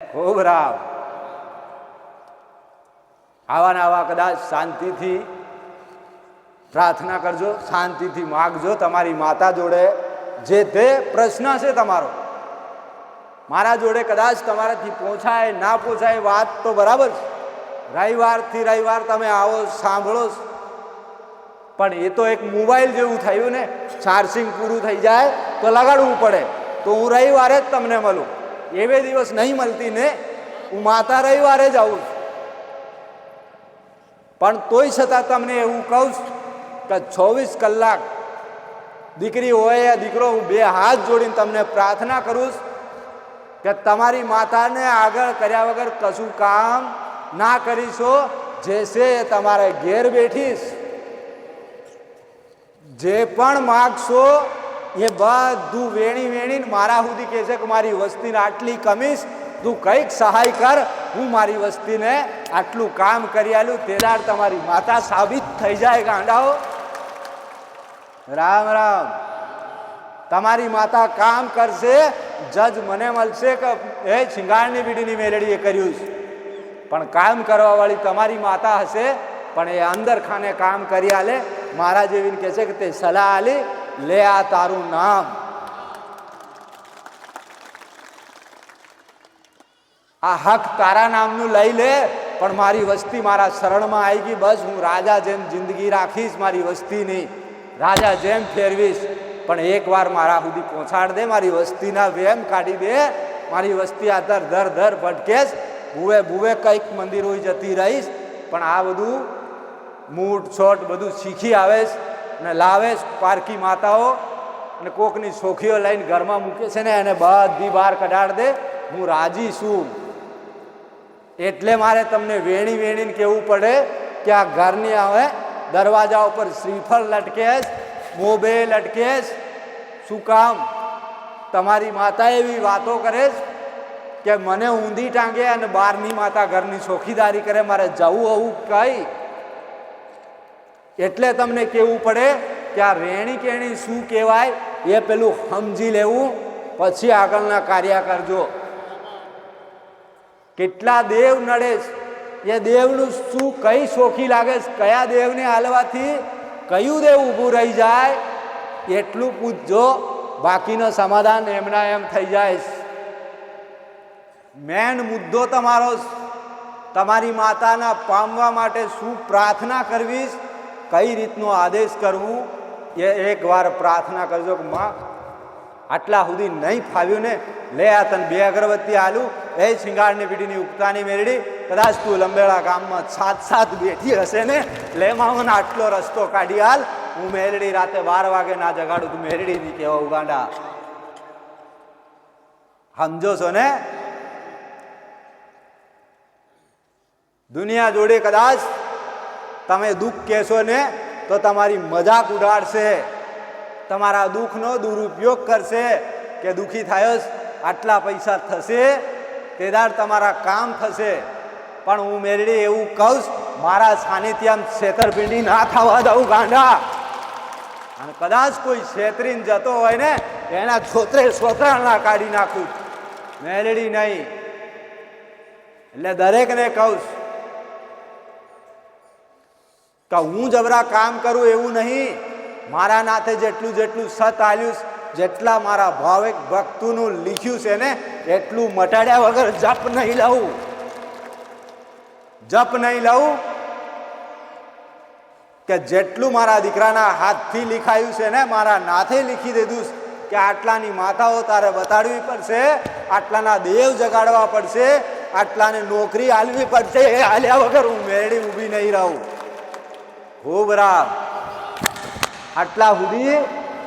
ખૂબ રામ. આવા ને આવા કદાચ શાંતિથી પ્રાર્થના કરજો, શાંતિથી માગજો તમારી માતા જોડે. જે તે પ્રશ્ન છે તમારો. મારા જોડે કદાચ તમારાથી પહોંચાય ના પહોંચાય વાત તો બરાબર છે. રવિવારથી રવિવાર તમે આવો, સાંભળો. પણ એ તો એક મોબાઈલ જેવું થયું ને ચાર્જિંગ પૂરું થઈ જાય તો લગાડવું પડે. તો હું રવિવારે જ તમને મળું. એવે દિવસ નહીં મળતી ને હું માતા રવિવારે જ આવું. છું પણ તોય છતાં તમને એવું કહું કે ચોવીસ કલાક દીકરી હોય યા દીકરો, હું બે હાથ જોડીને તમને પ્રાર્થના કરું કે તમારી માતાને આગળ કર્યા વગર કશું કામ ના કરીશો, જે છે એ તમારે ઘેર બેઠીશ. જે પણ માગશો એ બધું વેણી વેણીને મારા સુધી કહે છે કે મારી વસ્તીને આટલી કમીશ, તું કંઈક સહાય કર, હું મારી વસ્તીને આટલું કામ કરી આલું તેદાર તમારી માતા સાબિત થઈ જાય ગાંડાઓ. રામ રામ. તમારી માતા કામ કરશે, જજ મને મળશે કે એ શિંગારની બીડીની એ કર્યું છે. પણ કામ કરવાવાળી તમારી માતા હશે, પણ એ અંદર ખાને કામ કરી આલે, મારા જેવીને કહે છે કે તે સલાહ આલી લે આ તારું નામ. આ હક તારા નામનું લઈ લે, પણ મારી વસ્તી મારા શરણમાં આવી ગઈ બસ. હું રાજા જેમ જિંદગી રાખીશ, મારી વસ્તીની રાજા જેમ ફેરવીશ. પણ એકવાર મારા સુધી પહોંચાડ દે, મારી વસ્તીના વેમ કાઢી દે. મારી વસ્તી આ દર દર દર ભટકેશ. ભૂવે ભૂવે કંઈક મંદિરોય જતી રહીશ. પણ આ બધું મૂઠ, છોટ બધું શીખી આવેશ. ને લાવેશ પારકી માતાઓ અને કોકની સોખીઓ લઈને ઘરમાં મૂકે છે ને એને બધી બહાર કઢાડ દે, હું રાજી છું. એટલે મારે તમને વેણી વેણીને કહેવું પડે કે આ ઘરની આવે દરવાજા ઉપર શ્રીફળ લટકેશ મોબે લટકેશ. શું કામ? તમારી માતા એવી વાતો કરે કે મને ઊંધી ટાંગે અને બહારની માતા ઘરની ચોખીદારી કરે, મારે જવું આવું કઈ એટલે તમને કહેવું પડે કે આ રેણી કેણી શું કહેવાય એ પેલું સમજી લેવું પછી આગળના કાર્ય કરજો. કેટલા દેવ નડે એ દેવનું શું કઈ શોખી લાગે કયા દેવને હાલવાથી કયું દેવ ઊભું રહી જાય એટલું પૂછજો. બાકીનો સમાધાન એમના એમ થઈ જાય મેન મુદ્દો તમારો તમારી માતાના પામવા માટે શું પ્રાર્થના કરવી છે, કઈ રીતનો આદેશ કરવું એ એકવાર પ્રાર્થના કરજો કે માં, આટલા સુધી નહીં ફાવ્યું ને, લે આ તને બે અગરબત્તી આલું, એ શિંગારની પીઢીની ઉગતાની મેળડી કદાચ તું લંબેળા ગામમાં સાત સાત બેઠી હશે ને, લે માં મને આટલો રસ્તો કાઢી હાલ હું મેરડી રાતે બાર વાગે ના જગાડું, તું મેરડી નહીં કહેવા ઉગાંડા. સમજો છો ને? દુનિયા જોડે કદાચ તમે દુઃખ કહેશો ને, તો તમારી મજાક ઉડાડશે. તમારા દુઃખનો દુરુપયોગ કરશે કે દુઃખી થયો આટલા પૈસા થશે તેદાર તમારા કામ થશે. પણ હું મેરડી એવું કહું મારા સાનિધ્યમ છેતરપિંડી ના થવા દઉં ગાંડા. અને કદાચ કોઈ છેતરીને જતો હોય ને, એના છોતરે સોતરાના કાઢી નાખું. મેલડી નહીં. એટલે દરેકને કહું કે હું જબરા કામ કરું એવું નહીં. મારા નાથે જેટલું જેટલું સત આલ્યું જેટલા મારા ભાવિક ભક્તોનું લીખ્યું છે ને, એટલું મટાડ્યા વગર જપ નહીં લઉં. જપ નહીં લઉં. કે જેટલું મારા દીકરાના હાથથી લીખાયું છે ને, મારા નાથે લીખી દીધું કે આટલાની માતાઓ તારે બતાડવી પડશે, આટલાના દેવ જગાડવા પડશે, આટલાને નોકરી આલવી પડશે, એ આલ્યા વગર હું મેળી ઊભી નહીં રહું. ખૂબ રામ. આટલા સુધી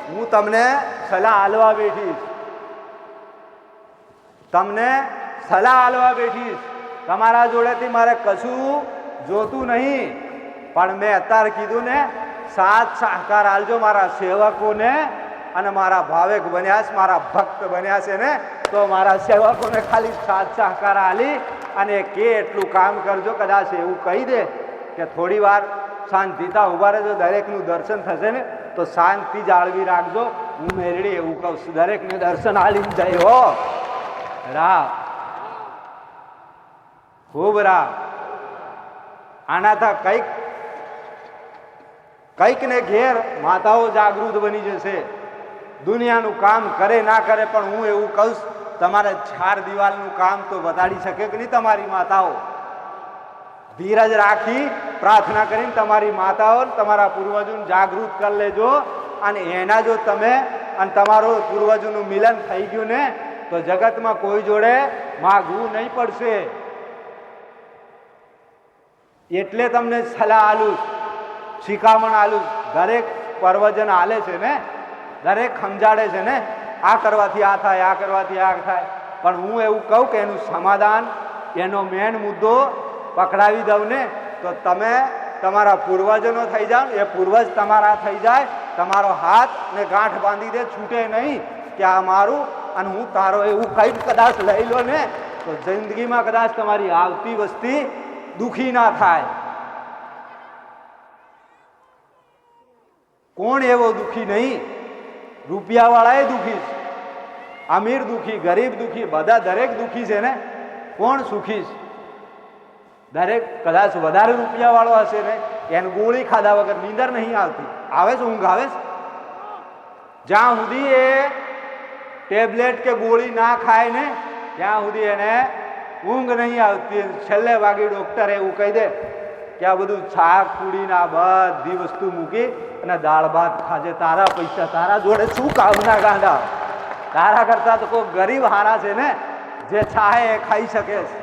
હું તમને સલાહ આલવા બેઠીશ. તમને સલાહ આલવા બેઠીશ. તમારા જોડેથી મારે કશું જોતું નહીં. પણ મેં અત્યારે કીધું ને સાત સહકાર આલજો મારા સેવકોને અને મારા ભાવેક બન્યા છે, મારા ભક્ત બન્યા છે ને, તો મારા સેવકોને ખાલી સાત સહકાર આલી અને કે એટલું કામ કરજો, કદાચ એવું કહી દે કે થોડી વાર શાંતિતા ઊભા રહેજો, દરેકનું દર્શન થશે ને, તો શાંતિ જાળવી રાખજો. હું મેરડી એવું કહું છું, દરેકને દર્શન આલી જાય હો. રા ખૂબ રા આનાથી કંઈક કંઈક ને ઘેર માતાઓ જાગૃત બની જશે. દુનિયાનું કામ કરે ના કરે, પણ હું એવું કહું તમારે ચાર દિવાલનું કામ તો બતાડી શકે કે નહીં તમારી માતાઓ? ધીરજ રાખી પ્રાર્થના કરીને તમારી માતાઓને તમારા પૂર્વજોને જાગૃત કરી લેજો. અને એના જો તમે અને તમારો પૂર્વજોનું મિલન થઈ ગયું ને, તો જગતમાં કોઈ જોડે માગવું નહીં પડશે. એટલે તમને સલાહ આલું, શિખામણ આલું. દરેક પર્વજન આલે છે ને, દરેક સમજાડે છે ને, આ કરવાથી આ થાય, આ કરવાથી આ થાય. પણ હું એવું કહું કે એનું સમાધાન, એનો મેન મુદ્દો પકડાવી દઉં ને તો તમે તમારા પૂર્વજનો થઈ જાઓ એ પૂર્વજ તમારા થઈ જાય, તમારો હાથ ને ગાંઠ બાંધી દે, છૂટે નહીં કે આ મારું અને હું તારો એવું કંઈક કદાચ લઈ લો ને, તો જિંદગીમાં કદાચ તમારી આવતી વસ્તી દુખી ના થાય. કોણ એવો દુખી નહીં? રૂપિયાવાળાએ દુખી છે. અમીર દુખી, ગરીબ દુખી, બધા દરેક દુખી છે ને? કોણ સુખી છે? દરેક કદાચ વધારે રૂપિયાવાળો હશે ને, એને ગોળી ખાધા વગર નીંદર નહીં આવતી. આવે છે ઊંઘ, આવે છે? જ્યાં સુધી એ ટેબ્લેટ કે ગોળી ના ખાય ને, ત્યાં સુધી એને ઊંઘ નહીં આવતી. છેલ્લે વાગે ડૉક્ટર એવું કહી દે કે આ બધું શાક પૂડીને આ બધી વસ્તુ મૂકી અને દાળ ભાત ખાજે. તારા પૈસા, તારા જોડે શું કામના ગાંડા? તારા કરતા તો કોઈ ગરીબ હારા છે ને, જે ચાહે એ ખાઈ શકે છે.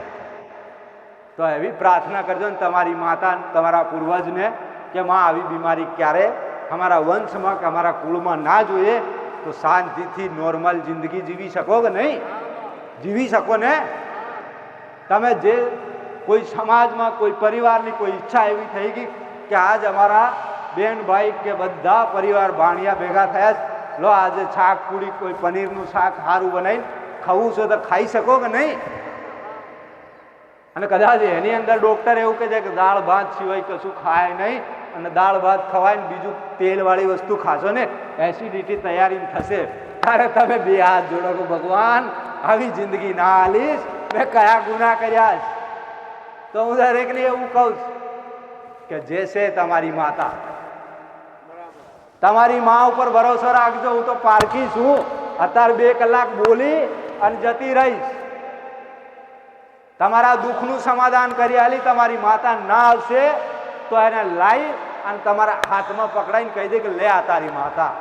તો એવી પ્રાર્થના કરજો ને તમારી માતા તમારા પૂર્વજને કે માં આવી બીમારી ક્યારે અમારા વંશમાં કે અમારા કુળમાં ના જોઈએ, તો શાંતિથી નોર્મલ જિંદગી જીવી શકો કે નહીં? જીવી શકો ને? તમે જે કોઈ સમાજમાં, કોઈ પરિવારની કોઈ ઈચ્છા એવી થઈ ગઈ કે આજ અમારા બેન ભાઈ કે બધા પરિવાર ભાણિયા ભેગા થયા જ લો આજે શાક પૂડી કોઈ પનીરનું શાક સારું બનાવીને ખાવું છે તો ખાઈ શકો કે નહીં? અને કદાચ એની અંદર ડોક્ટર એવું કહે છે કે દાળ, ભાત સિવાય કશું ખાય નહીં અને દાળ, ભાત ખવાય ને બીજું તેલવાળી વસ્તુ ખાશો ને એસિડિટી તૈયારી થશે. અરે તમે બે હાથ જોડો કે ભગવાન, આવી જિંદગી ના આલીશ, મેં કયા ગુના કર્યા તો હું દરેકને એવું કહું છું કે જે છે તમારી માતા. તમારી મા ઉપર ભરોસો રાખજો, હું તો પારખી છું. અત્યારે બે કલાક બોલી અને જતી રહીશ. તમારા દુઃખનું સમાધાન કરી આલી, તમારી માતા ના આવશે, તો એને લાવી અને તમારા હાથમાં પકડાઈને કહી દે કે, લે આ તારી માતા.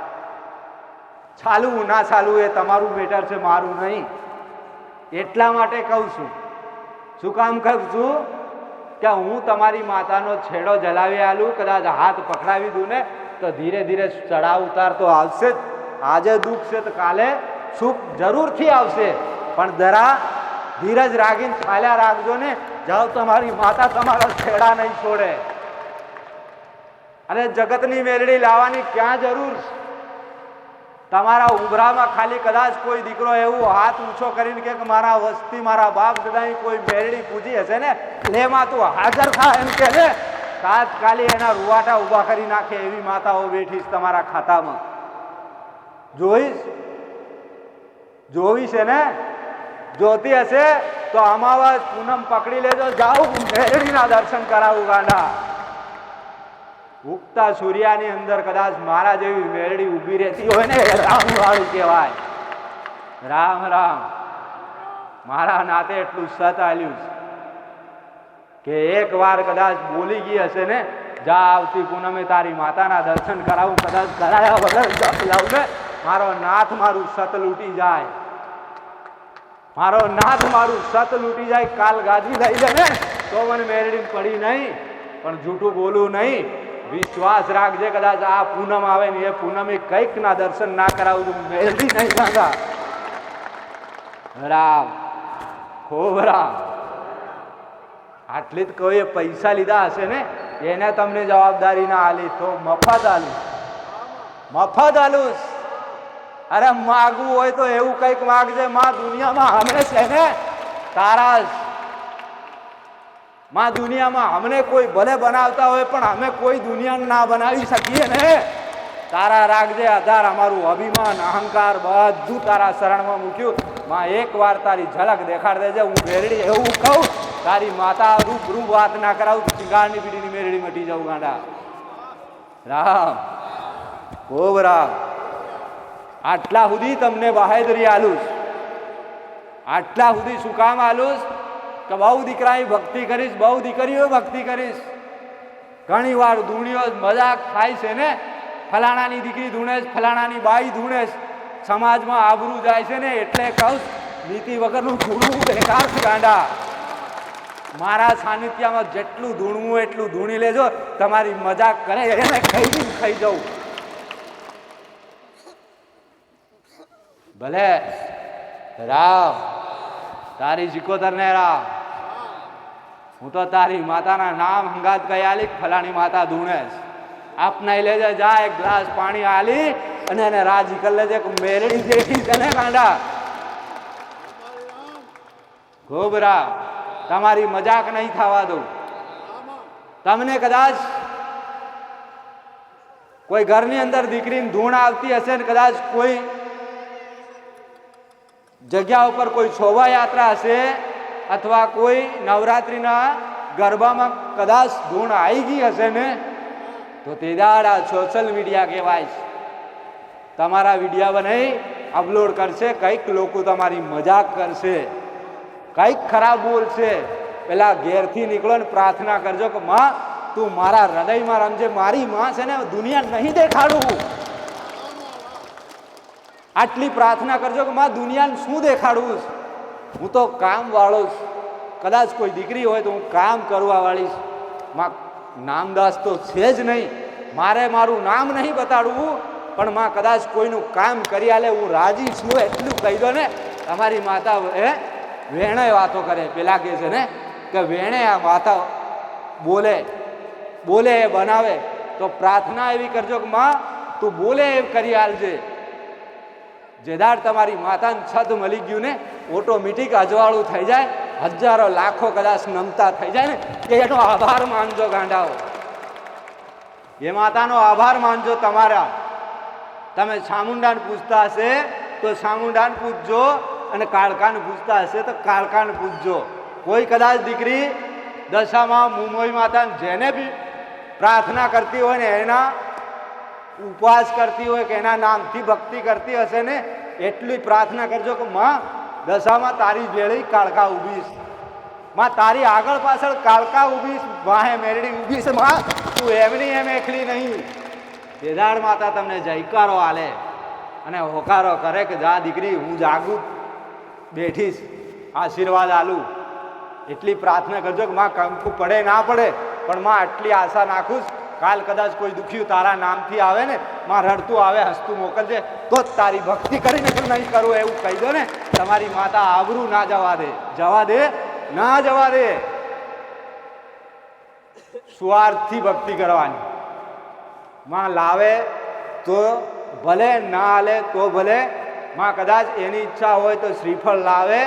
ચાલવું ના ચાલવું એ તમારું બેટર છે, મારું નહીં. એટલા માટે કહું છું. શું કામ કહું છું? કે હું તમારી માતાનો છેડો જલાવી આલું, કદાચ હાથ પકડાવી દઉં ને, તો ધીરે ધીરે ચડાવ ઉતાર તો આવશે જ. આજે દુઃખ છે તો કાલે સુખ જરૂરથી આવશે. પણ જરા ધીરજ રાખીને ચાલ્યા રાખજો ને. જાઓ તમારી માતા તમારા છેડા નહીં છોડે. અને જગતની મેળડી લાવવાની ક્યાં જરૂર? તમારા ઉભરામાં ખાલી કદાચ કોઈ દીકરો એવું હાથ ઊંચો કરીને કે મારા વસ્તી, મારા બાપ દાદા કોઈ મેરડી પૂજી હશે ને? એમાં તું હાજર થા એમ કે ને? તાત્કાલિક એના રૂવાટા ઊભા કરી નાખે એવી માતાઓ બેઠીશ તમારા ખાતામાં. જોઈશ? છે ને જોતી હશે તો અમાવાસ પૂનમ પકડી લેજો. જાઓ મેરડીના દર્શન કરાવું ગાંડા. ઉગતા સૂર્યાની અંદર કદાચ મારા જેવી મેળડી ઊભી રહેતી હોય ને રામ વાળું કહેવાય. રામ રામ. મારા નાતે એટલું સત આલ્યું કે એક વાર કદાચ બોલી ગઈ હશે ને, જા આવતી પૂનમે તારી માતાના દર્શન કરાવું. કદાચ કરાયા વગર લાવું ને, મારો નાથ મારું સત લૂટી જાય. મારો નાથ મારું સત લૂટી જાય, કાલ ગાજી લઈ જાય. ને તો મને મેરડી પડી નહીં, પણ જૂઠું બોલું નહીં. વિશ્વાસ રાખજે કદાચ આ પૂનમ આવે ને એ પૂનમે કંઈક ના દર્શન ના કરાવું તો મેરડી નહીં કાકા રામ, ખૂબ રામ. આટલી જ કોઈએ પૈસા લીધા હશે ને, એને તમને જવાબદારી ના આલી, તો મફત આલું. મફત આલું. અરે માગવું હોય તો એવું કંઈક માગજે. માં દુનિયામાં અમે છે ને, તારા માં દુનિયામાં અમને કોઈ ભલે બનાવતા હોય, પણ અમે કોઈ દુનિયા ના બનાવી શકીએ ને. તારા રાખજે આધાર અમારું અભિમાન, અહંકાર બધું તારા શરણમાં મૂક્યું. માં એક વાર તારી ઝલક દેખાડ દેજે, હું મેરડી એવું કહું. તારી માતા રૂપ રૂપ વાત ના કરાવું ચિંગારની પીડીની મેરડી મટી જાઉં ગાંડા. રામ. ખૂબ રામ. આટલા સુધી તમને બાહેદરી આલુસ. આટલા સુધી શું કામ આલુસ? કે બહુ દીકરાએ ભક્તિ કરીશ, બહુ દીકરીઓ ભક્તિ કરીશ. ઘણી વાર ધૂણીઓ મજાક થાય છે ને? ફલાણાની દીકરી ધૂણેશ, ફલાણાની બાઈ ધૂણેશ. સમાજમાં આબરૂ જાય છે ને એટલે કહું નીતિ વગરનું ધૂણવું બેકાર ગાંડા. મારા સાનિધ્યમાં જેટલું ધૂણવું એટલું ધૂણી લેજો, તમારી મજાક કરે, એને ખાઈ ખાઈ જવું. ભલે. રામ. તારી સિકોતર ને રામ. હું તો તારી માતાના નામ હંગાત કઈ આલી, ફલાણી માતા ધૂણેશ આપનાઈ લેજે જા, એક ગ્લાસ પાણી આલી અને એને રાજી કરી લેજે મેરડી જેવી તને કાંડા ખૂબ રામ. તમારી મજાક નહીં થવા દઉં. તમને કદાચ કોઈ ઘરની અંદર દીકરીની ધૂણ આવતી હશે ને કદાચ કોઈ જગ્યા ઉપર કોઈ શોભાયાત્રા હશે અથવા કોઈ નવરાત્રિના ગરબામાં કદાચ ધૂણ આવી ગઈ હશે ને, તો તે દાડા સોશિયલ મીડિયા કહેવાય છે. તમારા વિડીયા બનાવી અપલોડ કરશે, કંઈક લોકો તમારી મજાક કરશે, કંઈક ખરાબ બોલશે. પેલા ઘેરથી નીકળો ને પ્રાર્થના કરજો કે, માં, તું મારા હૃદયમાં રમજે, મારી માં છે ને, દુનિયા નહીં દેખાડું આટલી પ્રાર્થના કરજો કે માં દુનિયાને શું દેખાડવું છે? હું તો કામવાળો છું. કદાચ કોઈ દીકરી હોય તો હું કામ કરવા વાળી છું. માં નામદાસ તો છે જ નહીં. મારે મારું નામ નહીં બતાડવું, પણ માં કદાચ કોઈનું કામ કરી આલે, હું રાજી છું એટલું કહી દો ને. તમારી માતા એ વેણે વાતો કરે, પેલા કહે છે ને, કે વેણે આ માતા બોલે બોલે, એ બનાવે. તો પ્રાર્થના એવી કરજો કે માં, તું બોલે એ કરી આલજે. જેદાર તમારી માતાને છદ મળી ગયું ને, ઓટોમેટિક અજવાળું થઈ જાય. હજારો લાખો કદાચ નમતા થઈ જાય ને. એનો આભાર માનજો ગાંડાઓ. એ માતાનો આભાર માનજો તમારા. તમે સામુંડાને પૂછતા હશે તો સામુંડાને પૂછજો અને કાળકાને પૂછતા હશે તો કાળકાને પૂછજો કોઈ કદાચ દીકરી દશામાં મુંબઈ માતાને જેને બી પ્રાર્થના કરતી હોય ને એના ઉપવાસ કરતી હોય કે એના નામથી ભક્તિ કરતી હશે ને, એટલી પ્રાર્થના કરજો કે, માં, દશામાં તારી ભેળી કાળકા ઊભી માં, તારી આગળ પાછળ કાળકા ઊભી વાહે મેરડી ઊભી છે માં, તું એમની એમ એકલી નહીં. બેદાડ માતા તમને જયકારો આલે અને હોકારો કરે કે, જા દીકરી, હું જાગું. બેઠીશ. આશીર્વાદ આલું. એટલી પ્રાર્થના કરજો કે, માં, કંકુ પડે, ના પડે, પણ માં, આટલી આશા નાખું. કાલ કદાચ કોઈ દુખ્યું તારા નામથી આવે ને માં રડતું આવે, હસતું મોકલજે, તો જ તારી ભક્તિ કરીને તું નહીં કરું એવું કહી દો ને. તમારી માતા આબરૂ ના જવા દે. જવા દે? ના જવા દે. સ્વાર્થથી ભક્તિ કરવાની. માં લાવે તો ભલે, ના હાલે તો ભલે. માં કદાચ એની ઈચ્છા હોય તો શ્રીફળ લાવે.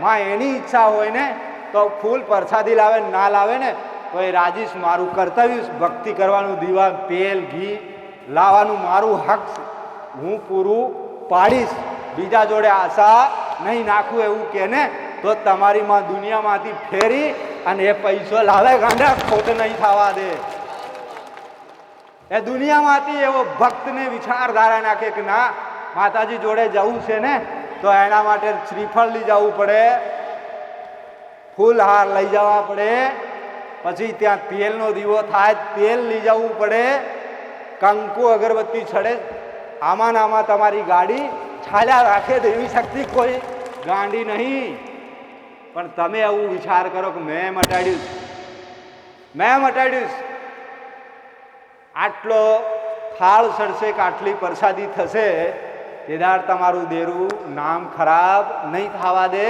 માં એની ઈચ્છા હોય ને, તો ફૂલ પ્રસાદી લાવે, ના લાવે ને તો એ રાજીશ મારું કર્તવ્ય ભક્તિ કરવાનું દીવા, તેલ, ઘી લાવવાનું મારું હક હું પૂરું પાડીશ. બીજા જોડે આશા નહીં નાખું એવું કે ને તો તમારી માં દુનિયામાંથી ફેરી અને એ પૈસો લાવે ગાંડા, ખોટ નહીં થવા દે. એ દુનિયામાંથી એવો ભક્તને વિચારધારા નાખે કે ના, માતાજી જોડે જવું છે ને, તો એના માટે શ્રીફળ લઈ જવું પડે, ફૂલહાર લઈ જવા પડે પછી ત્યાં તેલનો દીવો થાય, તેલ લઈ જવું પડે. કંકુ અગરબત્તી છડે. આમાં આમાં તમારી ગાડી છાલ્યા રાખે તો એવી શક્તિ કોઈ ગાંડી નહીં. પણ તમે આવું વિચાર કરો કે મેં મટાડ્યું મેં મટાડ્યું આટલો થાળ સડશે કે આટલી પ્રસાદી થશે, કેદાર તમારું દેરું નામ ખરાબ નહીં થવા દે.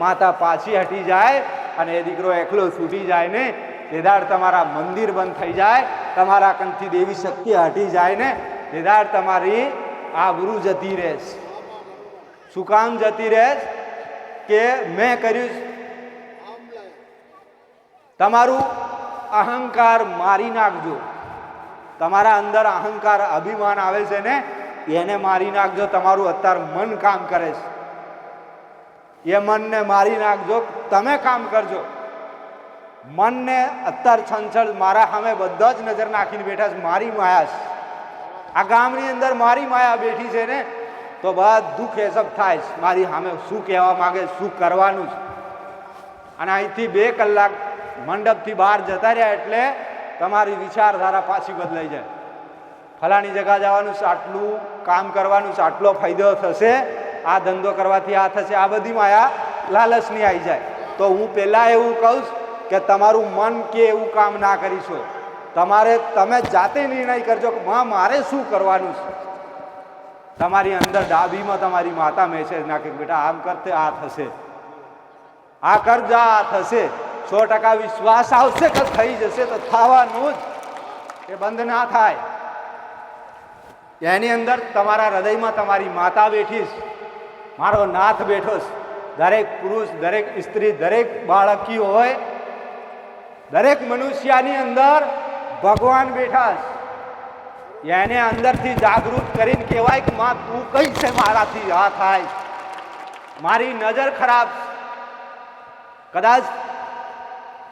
માતા પાછી હટી જાય અને એ દીકરો એકલો છૂટી જાય ને તેદાર તમારા મંદિર બંધ થઈ જાય, તમારા કંઠથી દેવી શક્તિ હટી જાય ને તેદાર તમારી આબરૂ જતી રહેશ શું કામ જતી રહેશ કે મેં કર્યું તમારું અહંકાર મારી નાખજો. તમારા અંદર અહંકાર અભિમાન આવે છે ને, એને મારી નાખજો, તમારું અત્યારે મન કામ કરે છે. એ મનને મારી નાખજો, તમે કામ કરજો. મનને અત્તર છંછળ મારા સામે બધા જ નજર નાખીને બેઠા છે, મારી માયા છે. આ ગામની અંદર મારી માયા બેઠી છે ને, તો બધું ખેસબ થાય છે. મારી સામે શું કહેવા માગે શું કરવાનું છે? અને અહીંથી બે કલાક મંડપથી બહાર જતા રહ્યા એટલે તમારી વિચારધારા પાછી બદલાઈ જાય. ફલાણી જગા જવાનું છે, આટલું કામ કરવાનું છે, આટલો ફાયદો થશે, આ ધંધો કરવાથી આ થશે, આ બધી માયા લાલચની આવી જાય. તો હું પહેલાં એવું કહું છું કે તમારું મન કે એવું કામ ના કરીશો. તમારે, તમે જાતે નિર્ણય કરજો કે માં, મારે શું કરવાનું છે? તમારી અંદર ડાબીમાં તમારી માતા મેસેજ નાખે બેટા, આમ કરતે આ થશે. આ કરજા આ થશે. સો ટકા વિશ્વાસ આવશે કે થઈ જશે તો થવાનું જ. એ બંધ ના થાય. એની અંદર તમારા હૃદયમાં તમારી માતા બેઠી મારો નાથ બેઠો દરેક પુરુષ, દરેક સ્ત્રી, દરેક બાળકી હોય દરેક મનુષ્યની અંદર ભગવાન બેઠા છે. એને અંદરથી જાગૃત કરીને કહેવાય કે, માં, તું કઈ છે? મારાથી આ થાય. મારી નજર ખરાબ કદાચ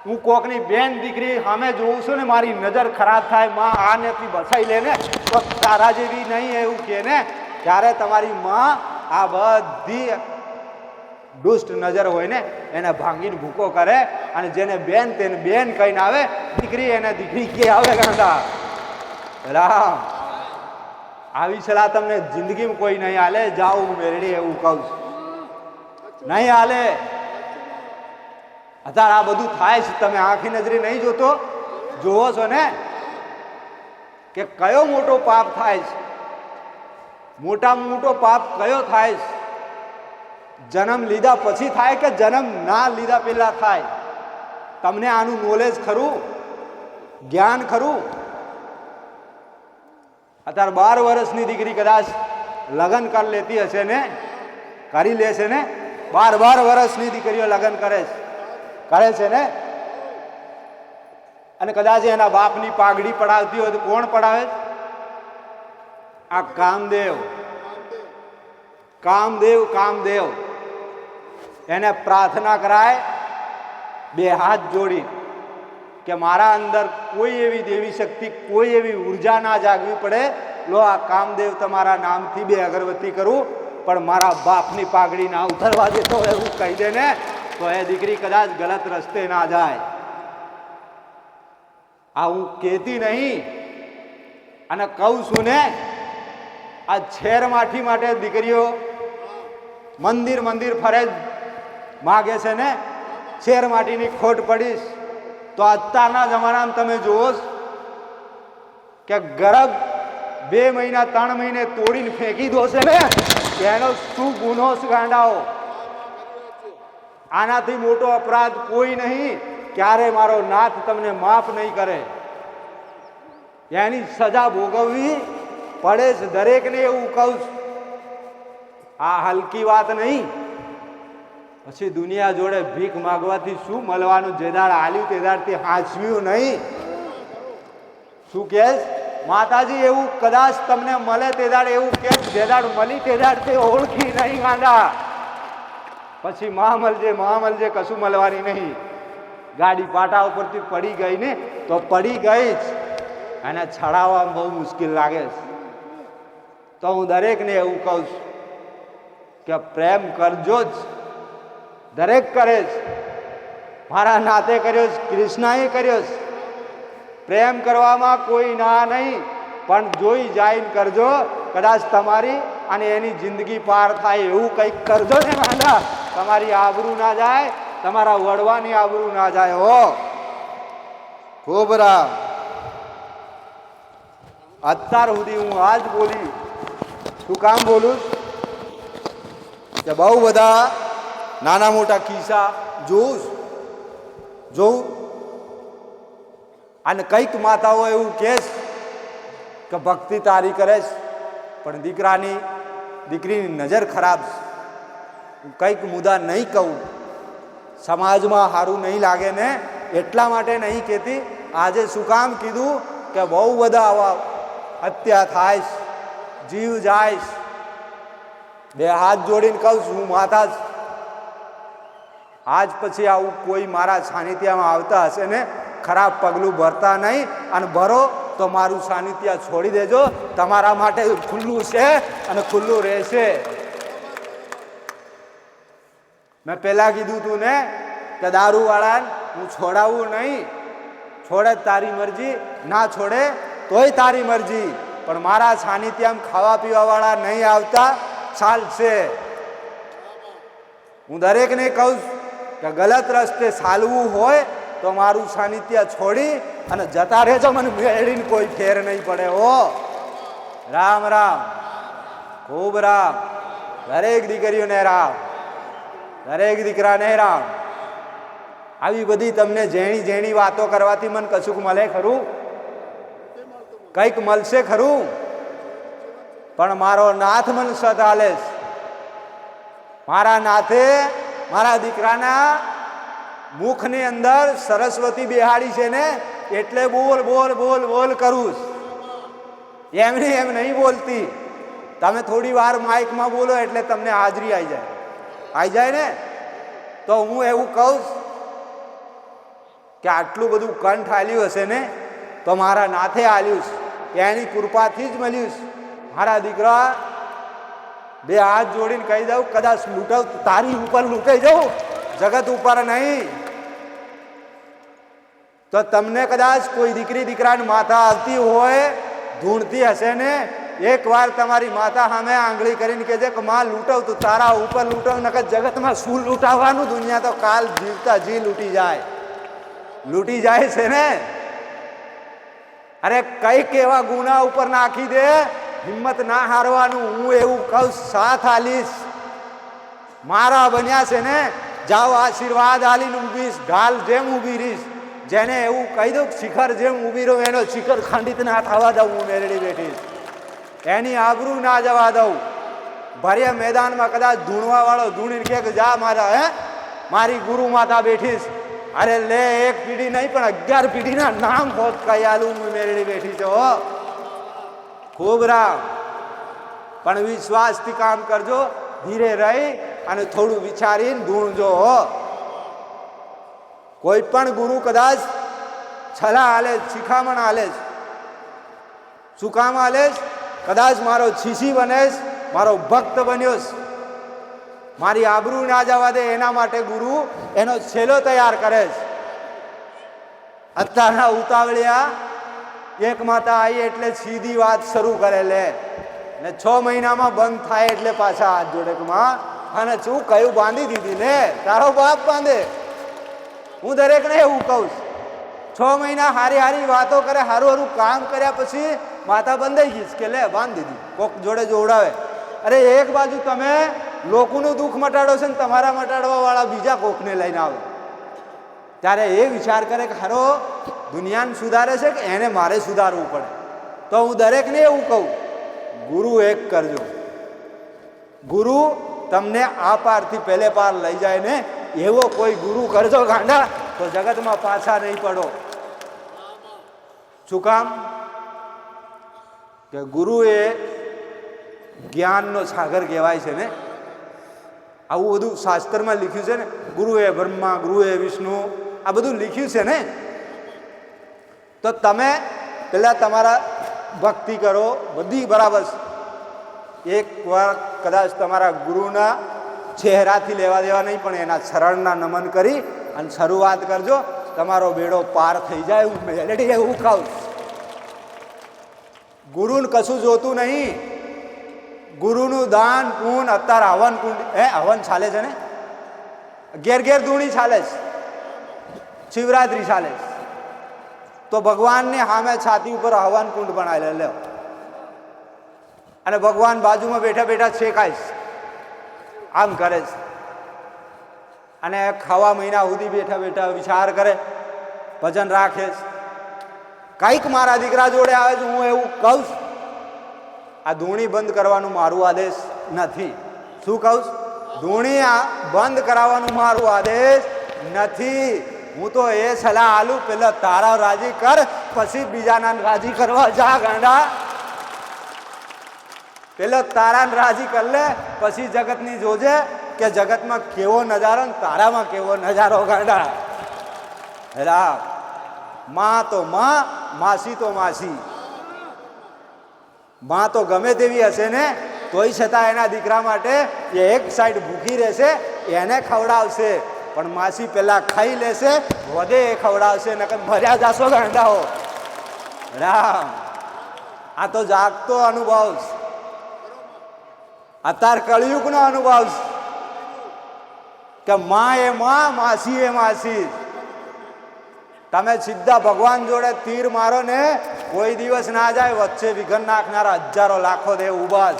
હું કોકની બેન દીકરી સામે જોઉં છું ને, મારી નજર ખરાબ થાય, માં આ નથી બસાઈ લે ને, તો તારા જેવી નહીં એવું કે ને, ત્યારે તમારી માં આ બધી દુષ્ટ નજર હોય ને, એને ભાંગીને ભૂકો કરે અને જેને બેન તેને બેન કહીને આવે, દીકરી એને દીકરી કે આવે ગાંડા રામ. આવી સલાહ તમને જિંદગીમાં કોઈ નહીં હાલે જાઓ હું મેરડી એવું કહું છું. નહીં હાલે અત્યારે આ બધું થાય છે, તમે આંખી નજરે નહીં જોતો. જોવો છો ને, કે કયો મોટો પાપ થાય છે. મોટામાં મોટો પાપ કયો થાય છે? જન્મ લીધા પછી થાય કે જન્મ ના લીધા પહેલા થાય? તમને આનું નોલેજ ખરું? જ્ઞાન ખરું? અત્યારે બાર વર્ષની દીકરી કદાચ લગ્ન કરી લેતી હશે ને? કરી લેશે ને? બાર બાર વર્ષની દીકરીઓ લગ્ન કરે છે. કરે છે ને? અને કદાચ એના બાપની પાઘડી પડાવતી હોય તો કોણ પડાવે? છે? આ કામદેવ. કામદેવ કામદેવ. એને પ્રાર્થના કરાય, બે હાથ જોડી કે મારા અંદર કોઈ એવી દેવી શક્તિ, કોઈ એવી ઊર્જા ના જાગવી પડે. લો, આ કામદેવ તમારા નામથી બે અગરબત્તી કરું, પણ મારા બાપની પાઘડી ના ઉતરવા દેતો એવું કહી દે ને તો એ દીકરી કદાચ ગલત રસ્તે ના જાય. આ હું કહેતી નહીં અને કહું છું ને, આ છેર માઠી માટે દીકરીઓ, મંદિર મંદિર ફરે માગે છે ને, શેર માટીની ખોટ પડીશ. તો અત્યારના જમાનામાં તમે જુઓ કે ગરબ બે મહિના, ત્રણ મહિને તોડીને ફેંકી દો છે ને, એનો શું ગુનો ગાંડાઓ? આનાથી મોટો અપરાધ કોઈ નહીં, ક્યારે મારો નાથ તમને માફ નહીં કરે. એની સજા ભોગવવી પડે છે દરેકને એવું કહું છું. આ હલકી વાત નહીં. પછી દુનિયા જોડે ભીખ માગવાથી શું મળવાનું? જે દાડ આલ્યું તે દાડથી નહીં. શું કે માતાજી, એવું કદાચ તમને મળે તે દાડ એવું કે જે દાડ મળી તે તે ઓળખી નહીં ગાંડા પછી માં મળજે માં મળજે, કશું મળવાની નહીં. ગાડી પાટા ઉપરથી પડી ગઈ ને, તો પડી ગઈ જ. એને છડાવવામાં બહુ મુશ્કેલ લાગે છે. તો હું દરેકને એવું કહું છું કે પ્રેમ કરજો જ. દરેક કરે છે મારા નાતે કર્યો છે કૃષ્ણએ કર્યો છે પ્રેમ કરવામાં કોઈ ના નહીં, પણ જોઈ જાઈને કરજો. કદાચ તમારી અને એની જિંદગી પાર થાય એવું કંઈક કરજો ને માંડા તમારી આબરૂ ના જાય, તમારા વડવાની આબરૂ ના જાય, હો. ખૂબ રામ. અત્યાર સુધી હું આજ બોલી, શું કામ બોલું? કે બહુ બધા નાના મોટા ખિસ્સા, જોઉં જોઉં. અને કંઈક માતાઓ એવું કહેશ કે ભક્તિ તારી કરે છે, પણ દીકરાની, દીકરીની નજર ખરાબ છે. હું કંઈક મુદ્દા નહીં કહું. સમાજમાં સારું નહીં લાગે ને એટલા માટે નહીં કહેતી. આજે શું કામ કીધું કે બહુ બધા આવા હત્યા થાય જીવ જાય. બે હાથ જોડીને કહું છું, હું માતા આજ પછી આવું કોઈ મારા સાનિધ્યમાં આવતા હશે ને, ખરાબ પગલું ભરતા નહીં અને ભરો તો મારું સાનિધ્ય છોડી દેજો. તમારા માટે ખુલ્લું છે અને ખુલ્લું રહેશે. મેં પહેલા કીધું તું ને કે દારૂવાળા હું છોડાવું નહીં. છોડે તારી મરજી, ના છોડે તોય તારી મરજી. પણ મારા સાનિધ્યમ ખાવા પીવાવાળા નહીં આવતા, ચાલશે. હું દરેકને કહું છું કે ગલત રસ્તે ચાલવું હોય તો મારું સાનિધ્ય છોડી અને જતા રહેજો મને મેળીને કોઈ ફેર નહીં પડે, હો. રામ રામ. ખૂબ રામ. દરેક દીકરીઓને રામ. દરેક દીકરાને રામ. આવી બધી તમને ઝેણી ઝેણી વાતો કરવાથી મને કશુંક મળે ખરું? કંઈક મળશે ખરું? પણ મારો નાથ મન સત આલેશ. મારા નાથે મારા દીકરાના મુખની અંદર સરસ્વતી બેહાડી છે ને, એટલે બોલ બોલ બોલ બોલ કરું. એમને એમ નહીં બોલતી. તમે થોડી વાર માઇકમાં બોલો એટલે તમને હાજરી આવી જાય. આવી જાય ને? તો હું એવું કહું કે આટલું બધું કંઠ આલ્યું હશે ને, તો મારા નાથે આલ્યું છે. એની કૃપાથી જ મળ્યું મારા દીકરા બે હાથ જોડીને કહી દઉં, કદાચ લૂંટાવ તારી ઉપર લૂંટાઈ જાઉં. જગત ઉપર નહીં. તો તમને કદાચ કોઈ દીકરી, દીકરાની માતા આવતી હોય, ધૂણતી હશે ને, એકવાર તમારી માતા સામે આંગળી કરીને કહેજે કે માં લૂંટવ તું, તારા ઉપર લૂંટવ નકર જગતમાં શું લૂંટાવવાનું દુનિયા તો કાલ જીવતા જી લૂંટી જાય. લૂંટી જાય છે ને? અરે કંઈક એવા ગુના ઉપર નાખી દે હિંમત ના હારવાનું હું એવું કહું સાથ આલીશ. મારા બન્યા છે ને, જાઓ આશીર્વાદ આલીને ઊભીશ ઢાલ જેમ ઊભી રહીશ. જેને એવું કહી દઉં શિખર જેમ ઊભી રહું, એનો શિખર ખંડિત ના થવા દઉં, હું મેળડી બેઠીશ. એની આબરૂ ના જવા દઉં. ભર્યા મેદાનમાં કદાચ ધૂણવા વાળો ધૂણીને કે જા મારા, હે? મારી ગુરુ માતા બેઠીશ. અરે લે, એક પીઢી નહીં, પણ અગિયાર પીઢીના નામ હોત કઈ આલું, હું મેળડી બેઠી છે ખૂબ રામ પણ વિશ્વાસથી કામ કરજો, ધીરે રહી અને થોડું વિચારીને ગુણજો કોઈ પણ ગુરુ કદાચ છલા હાલે શિખામણ હાલે છે. શું કામ છે? કદાચ મારો છીસી બને મારો ભક્ત બન્યો. મારી આબરૂ ના જવા દે એના માટે ગુરુ એનો છેલો તૈયાર કરે છે અત્યારના ઉતાવળિયા એક માતા આવી એટલે સીધી વાત શરૂ કરે લે. ને છ મહિનામાં બંધ થાય એટલે પાછા હાથ જોડે માં અને શું કયું બાંધી દીધી ને? તારો બાપ બાંધે. હું દરેકને એવું કહું છું. છ મહિના હારી હારી વાતો કરે, હારું હારું કામ કર્યા પછી માતા બંધાઈ ગઈ કે લે બાંધી દીધી. કોક જોડે જોવડાવે અરે એક બાજુ તમે લોકોનું દુઃખ મટાડો છે ને તમારા મટાડવાવાળા બીજા કોકને લઈને આવે. ત્યારે એ વિચાર કરે કે હારો દુનિયાને સુધારે છે કે એને મારે સુધારવું પડે? તો હું દરેકને એવું કહું, ગુરુ એક કરજો. ગુરુ તમને આ પારથી પહેલે પાર લઈ જાય ને એવો કોઈ ગુરુ કરજો ગાંડા, તો જગતમાં પાછા નહીં પડો. શું કામ? કે ગુરુ એ જ્ઞાનનો સાગર કહેવાય છે ને? આવું બધું શાસ્ત્રમાં લખ્યું છે ને? ગુરુએ બ્રહ્મા, ગુરુએ વિષ્ણુ, આ બધું લખ્યું છે ને? તો તમે પહેલાં તમારા ભક્તિ કરો, બધી બરાબર એકવાર એક વાર કદાચ તમારા ગુરુના ચહેરાથી લેવા દેવા નહીં, પણ એના શરણના નમન કરી અને શરૂઆત કરજો. તમારો બેડો પાર થઈ જાય હું મેલેડી હું કહું ગુરુને કશું જોતું નહીં. ગુરુનું દાન, પૂન અત્યારે હવન, કુંડ, હે, હવન ચાલે છે ને? ઘેર ઘેર ધૂણી ચાલે છે. શિવરાત્રિ ચાલે છે. તો ભગવાનને સામે છાતી ઉપર હવન કુંડ બનાવેલા લે અને ભગવાન બાજુમાં બેઠા બેઠા છેકાય છે. આમ કરે છે. અને ખાવા મહિના સુધી બેઠા બેઠા વિચાર કરે, ભજન રાખે છે. કંઈક મારા દીકરા જોડે આવે છે, હું એવું કહું આ ધૂણી બંધ કરવાનું મારું આદેશ નથી. શું કહું છું? ધૂણી આ બંધ કરાવવાનું મારું આદેશ નથી. હું તો એ સલાહ આલું પેલા તારા રાજી કર, પછી બીજાના રાજી કરવા જા ગાંડા. પેલા તારાને રાજી કર લે, પછી જગતની જોજે કે જગતમાં કેવો નજારો ને તારામાં કેવો નજારો ગાંડા. હેલા માં તો માં, માસી તો માસી. માં તો ગમે તેવી હશે ને, તોય છતાં એના દીકરા માટે એ એક સાઈડ ભૂખી રહેશે, એને ખવડાવશે. પણ માસી પેલા ખાઈ લેશે, વધે એ ખવડાવશે, નકર મર્યા જાશો ગાંડાઓ. રામ. આ તો જાગતો અનુભવ અતાર કળિયુગનો અનુભવ કે માં એ માં, માસી એ માસી. તમે સીધા ભગવાન જોડે તીર મારો ને કોઈ દિવસ ના જાય, વચ્ચે વિઘન નાખનારા હજારો લાખો દેવ ઊભા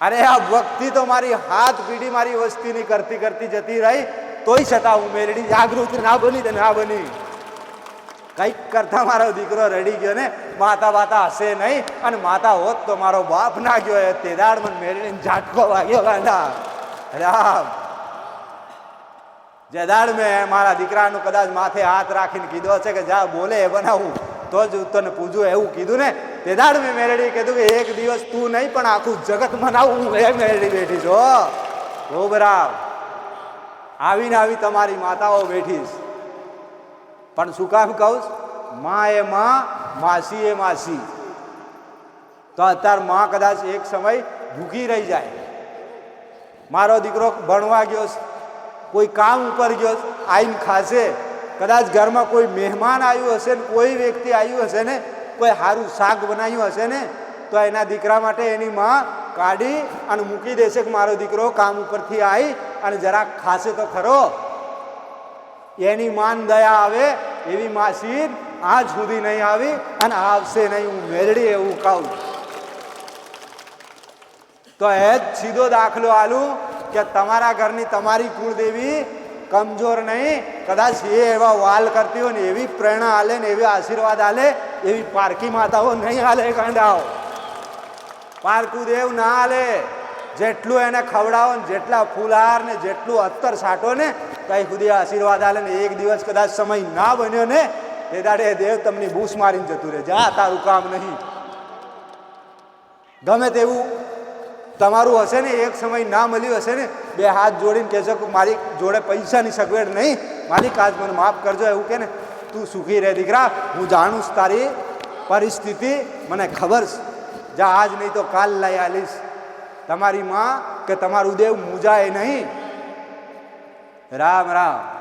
અરે, આ ભક્તિ તો મારી હાથ પીડી મારી વસ્તીની કરતી કરતી જતી રહી. તોય છતાં હું મેલડી જાગૃતિ ના બની તે ના બની. કંઈક કરતા મારો દીકરો રડી ગયો ને, માતા બાતા હશે નહીં, અને માતા હોત તો મારો બાપ ના ગયો એ તેદાડ મને મેળવીને ઝાટકો વાગ્યો ગાંડા. રામ જેદાડ મેં મારા દીકરાનું કદાચ માથે હાથ રાખીને કીધો છે કે જા બોલે એ બનાવું. તો જ તને પૂજું એવું કીધું ને તેદાડ મેં મેળડી કીધું કે એક દિવસ તું નહીં, પણ આખું જગત મનાવું, હું એ મેળડી બેઠી છો ખૂબ રામ આવીને આવી તમારી માતાઓ બેઠીશ પણ શું કામ કહું મા એ માં, માસી એ માસી. તો અત્યારે માં કદાચ એક સમય ભૂખી રહી જાય. મારો દીકરો ભણવા ગયો કોઈ કામ ઉપર ગયો આવીને ખાશે. કદાચ ઘરમાં કોઈ મહેમાન આવ્યું હશે ને કોઈ વ્યક્તિ આવ્યું હશે ને, કોઈ સારું શાક બનાવ્યું હશે ને, તો એના દીકરા માટે એની માં કાઢી અને મૂકી દેશે કે મારો દીકરો કામ ઉપરથી આવી અને જરાક ખાશે તો ખરો. એની માન દયા આવે એવી માસી આજ સુધી નહીં આવી અને આવશે નહીં, હું મેળડી એવું કહું. તો એ જ સીધો દાખલો આલું કે તમારા ઘરની તમારી કુળદેવી કમજોર નહીં કદાચ એ એવા વાલ કરતી હોય ને એવી પ્રેરણા આલે ને એવી આશીર્વાદ આલે, એવી પારકી માતાઓ નહીં હાલે કાંડાઓ પારકું દેવ ના હાલે જેટલું એને ખવડાવો ને જેટલા ફૂલહાર ને જેટલું અત્તર સાટો ને કઈ સુધી આશીર્વાદ આલે ને એક દિવસ કદાચ સમય ના બન્યો ને એ દાડે દેવ તમને બૂસ મારીને જતું રહે જા તારું કામ નહીં. ગમે તેવું તમારું હશે ને, એક સમય ના મળ્યું હશે ને, બે હાથ જોડીને કહેશો કે મારી જોડે પૈસાની સગવડ નહીં. મારી કાજ મને માફ કરજો, એવું કે ને, તું સુખી રહે દીકરા, હું જાણું છું તારી પરિસ્થિતિ, મને ખબર છે. જા, આજ નહીં તો કાલ લઈ આલીશ. તમારી માં કે તમારું દેવ મૂજાય નહીં. રામ રામ.